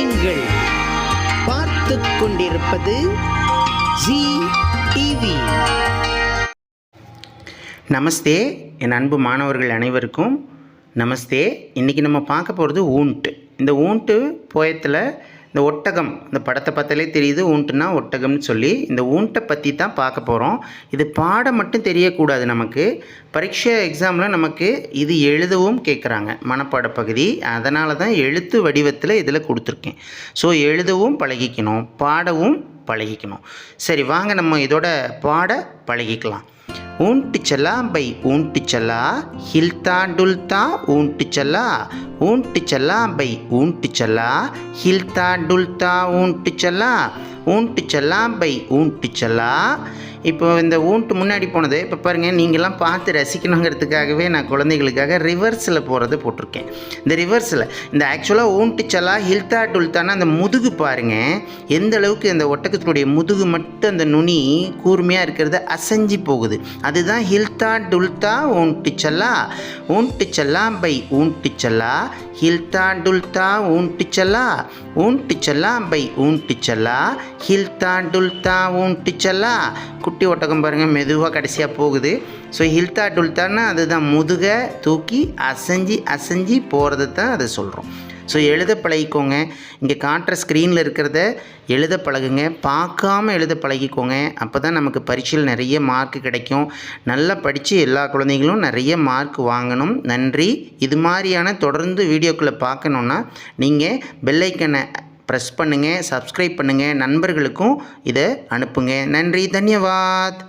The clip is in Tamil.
நீங்கள் பார்த்து கொண்டிருப்பது ஜி டிவி நமஸ்தே என் அன்பு மாணவர்கள் அனைவருக்கும் நமஸ்தே. இன்றைக்கி நம்ம பார்க்க போகிறது ஊண்ட்டு இந்த ஊண்ட்டு போயத்தில் இந்த ஒட்டகம் இந்த படத்தை பார்த்தாலே தெரியுது ஊன்ட்டுனா ஒட்டகம்னு சொல்லி இந்த ஊண்ட்டை பற்றி தான் பார்க்க போகிறோம் இது பாடம் மட்டும் தெரியக்கூடாது நமக்கு. பரீட்சை எக்ஸாமில் நமக்கு இது எழுதவும் கேட்குறாங்க மனப்பாட பகுதி. அதனால தான் எழுத்து வடிவத்தில் இதில் கொடுத்துருக்கேன். ஸோ எழுதவும் பழகிக்கணும் பாடவும் பழகிக்கணும். சரி வாங்க நம்ம இதோட பாட பழகிக்கலாம். ऊंट चला भाई ऊंट चला हिलता डुलता ऊंट चला ऊंट चला भाई ऊंट चला हिलता डुलता ऊंट चला ऊंट चला भाई ऊंट चला இப்போ இந்த ஊன்ட்டு முன்னாடி போனது இப்போ பாருங்கள் நீங்கள்லாம் பார்த்து ரசிக்கணுங்கிறதுக்காகவே நான் குழந்தைகளுக்காக ரிவர்ஸில் போகிறத போட்டிருக்கேன். இந்த ரிவர்ஸில் இந்த ஆக்சுவலாக ஊன்ட்டு சலா ஹில்தா டுல்தானா அந்த முதுகு பாருங்கள் எந்த அளவுக்கு அந்த ஒட்டக்கத்தினுடைய முதுகு மட்டும் அந்த நுனி கூர்மையாக இருக்கிறது அசைஞ்சு போகுது. அதுதான் ஹில்தா டுல்தா ஊன்ட்டு சல்லா. ஊன்ட்டு சல்லா பை ஊன்ட்டு சல்லா ஹில்தா டுல்தா ஊன்ட்டு சல்லா. ஊன்ட்டு சல்லா பை ஊன்ட்டு சல்லா ஹில்தா டுல்தா ஊன்ட்டு சல்லா. குட்டி ஒட்டகம் பாருங்கள் மெதுவாக கடைசியாக போகுது. ஸோ ஹில்தா டுல்தான்னா அதுதான் முதுகை தூக்கி அசைஞ்சு அசைஞ்சு போகிறது தான் அதை சொல்கிறோம் ஸோ எழுத பழகிக்கோங்க. இங்கே காட்டுற ஸ்க்ரீனில் இருக்கிறத எழுத பழகுங்க. பார்க்காம எழுத பழகிக்கோங்க. அப்போ தான் நமக்கு பரீட்சையில் நிறைய மார்க் கிடைக்கும். நல்லா படித்து எல்லா குழந்தைங்களும் நிறைய மார்க் வாங்கணும். நன்றி. இது மாதிரியான தொடர்ந்து வீடியோக்களை பார்க்கணுன்னா நீங்கள் பெல்லைக்கனை ப்ரெஸ் பண்ணுங்கள் சப்ஸ்கிரைப் பண்ணுங்கள் நண்பர்களுக்கும் இதை அனுப்புங்க. நன்றி தன்யவாத்.